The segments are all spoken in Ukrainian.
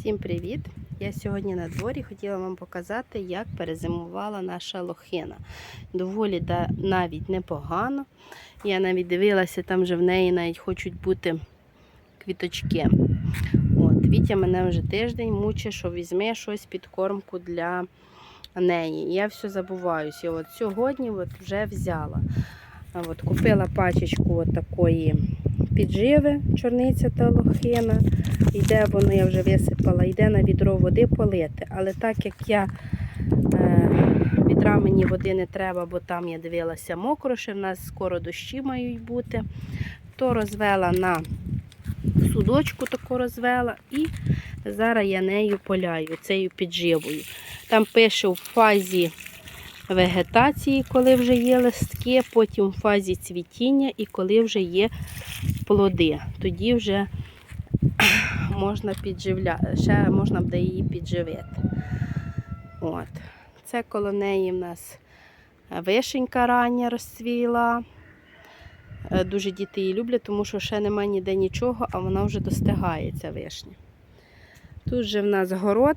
Всім привіт! Я сьогодні на дворі хотіла вам показати, як перезимувала наша лохина. Доволі навіть непогано. Я навіть дивилася, там вже в неї навіть хочуть бути квіточки. От, Вітя мене вже тиждень мучить, що візьме щось підкормку для неї. Я все забуваюся. От сьогодні от вже взяла. От, купила пачечку от такої підживи, чорниця та лохина. Йде воно, я вже висипала, йде на відро води полити. Але так як я е, відра мені води не треба, бо там я дивилася мокро, ще в нас скоро дощі мають бути, то розвела на судочку таку розвела і зараз я нею поляю, цією підживою. Там пише в фазі вегетації, коли вже є листки, потім в фазі цвітіння і коли вже є плоди. Тоді вже можна підживляти, ще можна буде її підживити. От. Це коло неї в нас вишенька рання розцвіла. Е, Дуже діти її люблять, тому що ще немає ніде нічого, а вона вже достигає, ця вишня. Тут же в нас город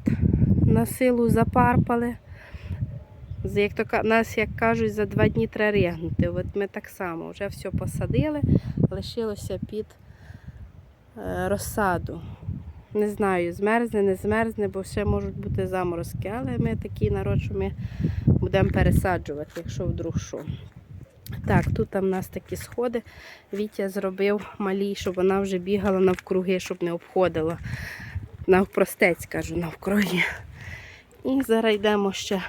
на силу запарпали. Як то нас, як кажуть, за два дні треба ригнути. От ми так само вже все посадили, лишилося під е, розсаду. Не знаю, змерзне, не змерзне, бо ще можуть бути заморозки, але ми такий народ, що ми будемо пересаджувати, якщо вдруг що. Так, тут там в нас такі сходи. Вітя зробив малі, щоб вона вже бігала навкруги, щоб не обходила. Навпростець, кажу, навкруги. І зараз йдемо ще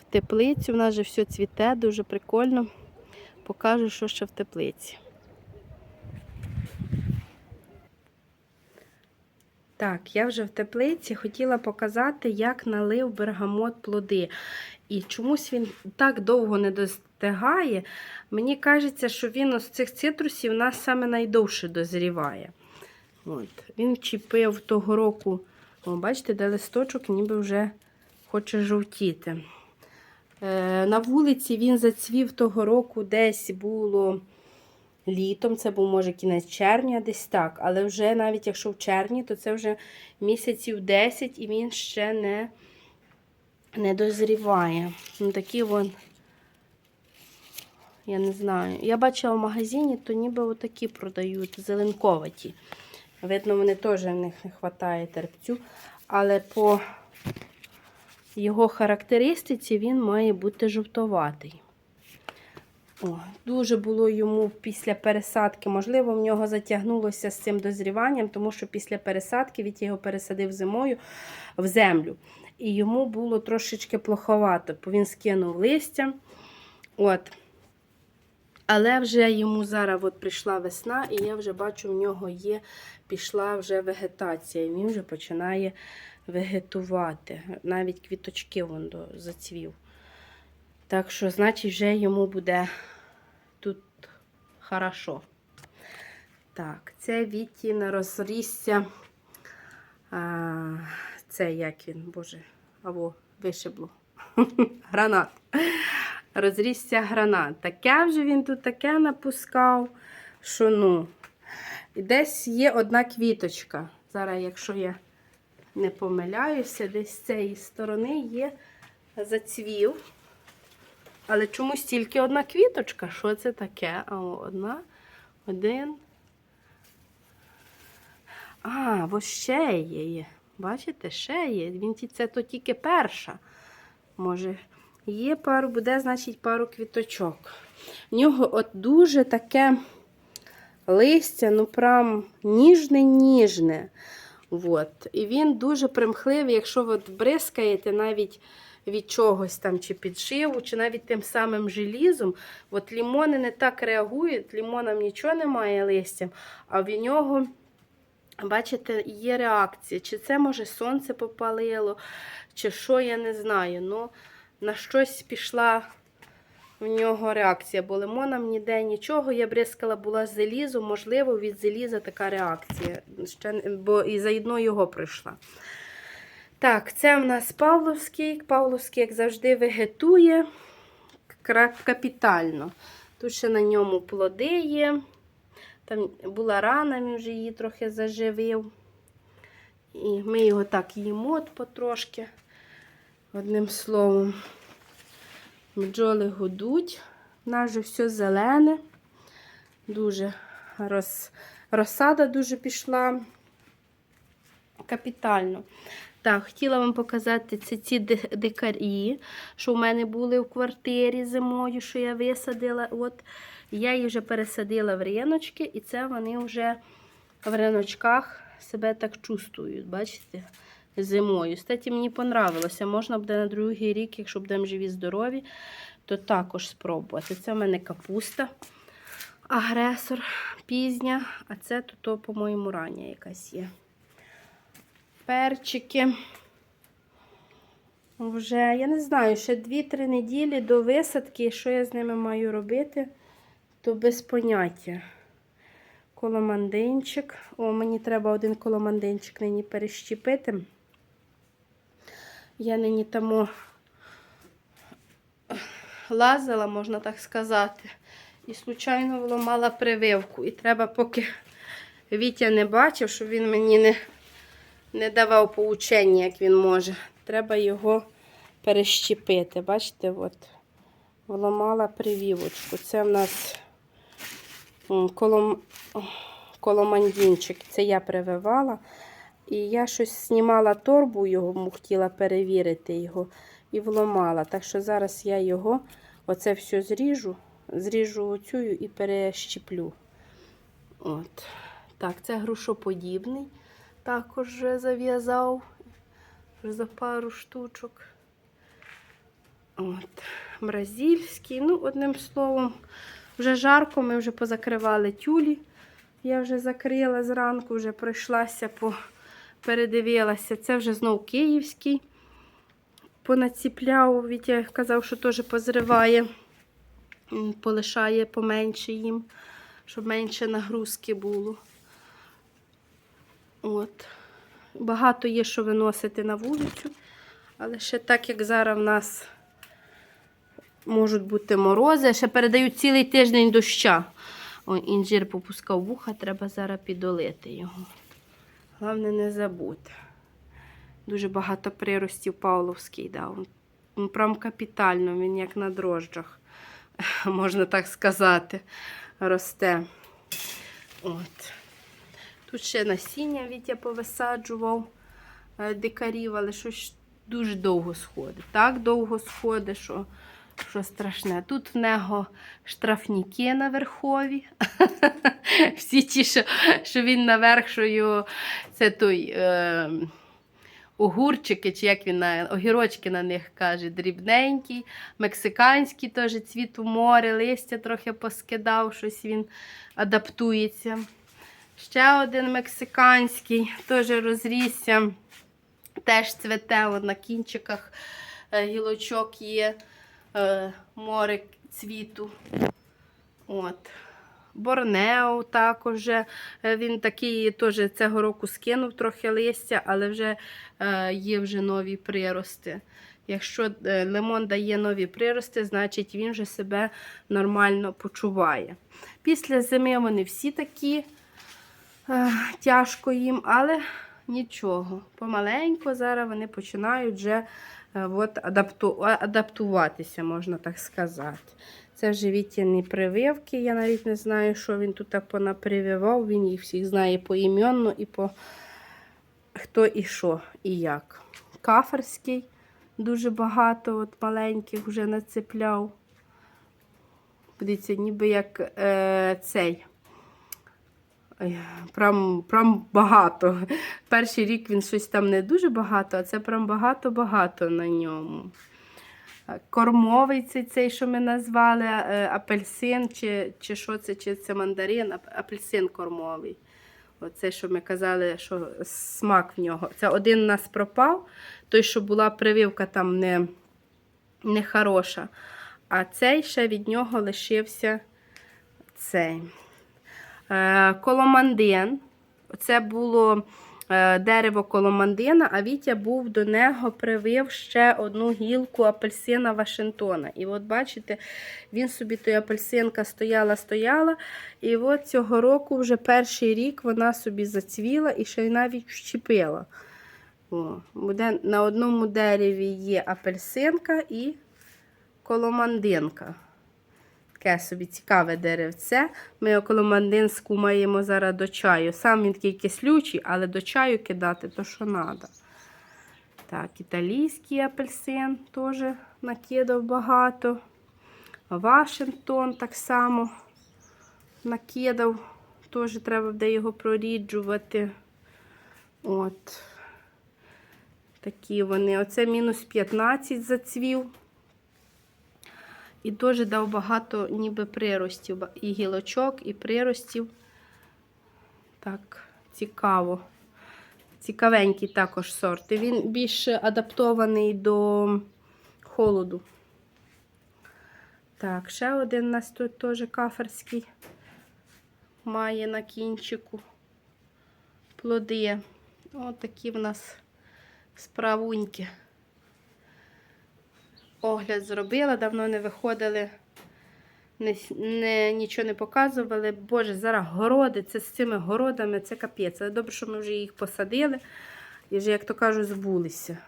в теплицю. У нас же все цвіте, дуже прикольно. Покажу, що ще в теплиці. Так, я вже в теплиці хотіла показати, як налив бергамот плоди. І чомусь він так довго не достигає. Мені кажеться, що він з цих цитрусів у нас саме найдовше дозріває. От. Він вчепив того року, о, бачите, де листочок ніби вже хоче жовтіти. Е, на вулиці він зацвів того року, десь було літом, це був, може, кінець червня, десь так. Але вже навіть якщо в червні, то це вже місяців 10 і він ще не, не дозріває. Ну, такі вон, я не знаю. Я бачила в магазині, то ніби отакі продають, зеленковаті. Видно, вони теж в них не вистачає терпцю. Але по його характеристиці він має бути жовтоватий. Дуже було йому після пересадки, можливо, в нього затягнулося з цим дозріванням, тому що після пересадки від його пересадив зимою в землю. І йому було трошечки плоховато, бо він скинув листя. От. Але вже йому зараз от прийшла весна, і я вже бачу, в нього є, пішла вже вегетація, і він вже починає вегетувати. Навіть квіточки до- зацвів. Так що, значить, вже йому буде тут хорошо. Так, це Вітін розрісся. А, це як він, боже, або вишибло. Гранат. Розрісся гранат. Таке вже він тут таке напускав, що ну. І десь є одна квіточка. Зараз, якщо я не помиляюся, десь з цієї сторони є зацвів. Але чомусь тільки одна квіточка. Що це таке? А одна, один. А, ось ще є. Бачите, ще є. Він це то тільки перша. Може, є пару, буде, значить, пару квіточок. В нього от дуже таке листя, ну прям ніжне-ніжне. І він дуже примхливий, якщо от бризкаєте навіть від чогось там, чи підшиву, чи навіть тим самим желізом. От лімони не так реагують, лімонам нічого немає листям, а в нього, бачите, є реакція. Чи це може сонце попалило, чи що, я не знаю. Ну, на щось пішла в нього реакція, бо лимонам ніде нічого. Я бризкала була з залізом, можливо, від заліза така реакція. Ще, бо і заодно його пройшла. Так, це в нас Павловський. Павловський, як завжди, вегетує капітально. Тут ще на ньому плоди є. Там була рана, він вже її трохи заживив. І ми його так їмо от потрошки. Одним словом, бджоли гудуть. У нас же все зелене. Дуже роз... розсада дуже пішла. Капітально. Так, хотіла вам показати це ці ди- дикарі, що в мене були в квартирі зимою, що я висадила. От я їх вже пересадила в риночки, і це вони вже в риночках себе так чувствують, бачите? Зимою. Кстати, мені понравилося. Можна буде на другий рік, якщо будемо живі, здорові, то також спробувати. Це в мене капуста, агресор, пізня, а це тут, по-моєму, рання якась є. Перчики. Вже, я не знаю, ще 2-3 неділі до висадки, що я з ними маю робити, то без поняття. Коломандинчик. О, мені треба один коломандинчик нині перещепити. Я нині тому лазила, можна так сказати. І случайно вламала прививку. І треба, поки Вітя не бачив, щоб він мені не, не давав поучення, як він може. Треба його перещепити. Бачите, от вламала прививочку. Це в нас колом, коломандінчик. Це я прививала. І я щось знімала торбу, його хотіла перевірити його і вломала. Так що зараз я його оце все зріжу, зріжу оцю і перещеплю. От. Так, це грушоподібний. Також вже зав'язав вже за пару штучок. От. Бразильський. Ну, одним словом, вже жарко, ми вже позакривали тюлі. Я вже закрила зранку, вже пройшлася, по... передивилася. Це вже знов київський. Понаціпляв, Вітя казав, що теж позриває, полишає поменше їм, щоб менше нагрузки було. От. Багато є, що виносити на вулицю, але ще так, як зараз в нас можуть бути морози, ще передають цілий тиждень доща. Ой, інжир попускав вуха, треба зараз підолити його. Головне не забути. Дуже багато приростів Павловський дав. Прям капітально, він як на дрожджах, можна так сказати, росте. От. Тут ще насіння Вітя повисаджував е, дикарів, але щось дуже довго сходить. Так довго сходить, що, що страшне. Тут в нього штрафніки наверхові. Всі ті, що, що він наверх, це той. Е, Огурчики, чи як він на огірочки на них каже, дрібненький, мексиканський теж цвіт у море, листя трохи поскидав, щось він адаптується. Ще один мексиканський, теж розрісся, теж цвете от на кінчиках е, гілочок є е, море цвіту. От. Борнео також. е, Він такий теж цього року скинув трохи листя, але вже є вже нові прирости. Якщо лимон дає нові прирости, значить він вже себе нормально почуває. Після зими вони всі такі тяжко їм, але нічого. Помаленько зараз вони починають вже е, от, адапту, адаптуватися, можна так сказати. Це вже вітяні прививки. Я навіть не знаю, що він тут понапрививав. Він їх всіх знає поіменно і по хто і що, і як. Каферський дуже багато от маленьких вже нацепляв. Подивіться, ніби як е, цей. Прям, прям багато. Перший рік він щось там не дуже багато, а це прям багато-багато на ньому. Кормовий цей, цей, що ми назвали, е, апельсин, чи, чи що це, чи це мандарин, апельсин кормовий. Оце, що ми казали, що смак в нього. Це один у нас пропав, той, що була прививка там не, не хороша. А цей ще від нього лишився цей. Е, Коломандин. Це було е, дерево коломандина, а Вітя був до нього привив ще одну гілку апельсина Вашингтона. І от бачите, він собі той апельсинка стояла, стояла. І от цього року, вже перший рік, вона собі зацвіла і ще й навіть вщепила. Буде, на одному дереві є апельсинка і коломандинка. Таке собі цікаве деревце. Ми околомандинську маємо зараз до чаю. Сам він такий кислючий, але до чаю кидати то, що треба. Так, італійський апельсин теж накидав багато. Вашингтон так само накидав. Теж треба буде його проріджувати. От. Такі вони. Оце мінус 15 зацвів. І теж дав багато ніби приростів. І гілочок, і приростів. Так, цікаво. Цікавенький також сорт. І він більш адаптований до холоду. Так, ще один у нас тут теж каферський. Має на кінчику плоди. Ось такі в нас справуньки. Огляд зробила, давно не виходили, не, не, нічого не показували. Боже, зараз городи, це з цими городами, це капець. Але добре, що ми вже їх посадили і вже, як то кажуть, збулися.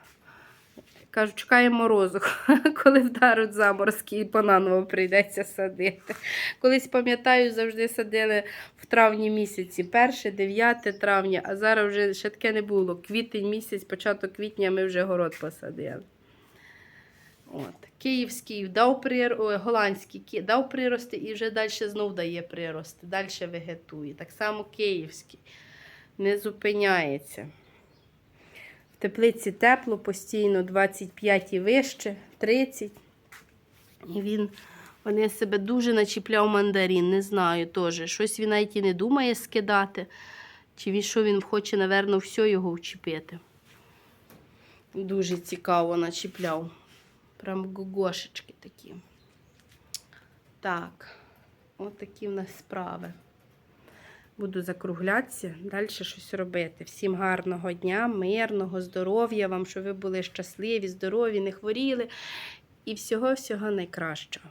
Кажу, чекаємо морозу, коли вдаруть заморозки і понаново прийдеться садити. Колись, пам'ятаю, завжди садили в травні місяці, 1, 9 травня, а зараз вже ще таке не було. Квітень місяць, початок квітня ми вже город посадили. От. Київський дав прир... Ой, голландський ки- дав прирости і вже далі знов дає прирости, далі вегетує. Так само київський не зупиняється. В теплиці тепло, постійно 25 і вище, 30. І він вони себе дуже начіпляв мандарин, не знаю теж. Щось він навіть і не думає скидати. Чи він що він хоче, напевно, все його вчепити. Дуже цікаво начіпляв. Прям гугошечки такі. Так, от такі в нас справи. Буду закруглятися, далі щось робити. Всім гарного дня, мирного, здоров'я вам, щоб ви були щасливі, здорові, не хворіли. І всього-всього найкращого.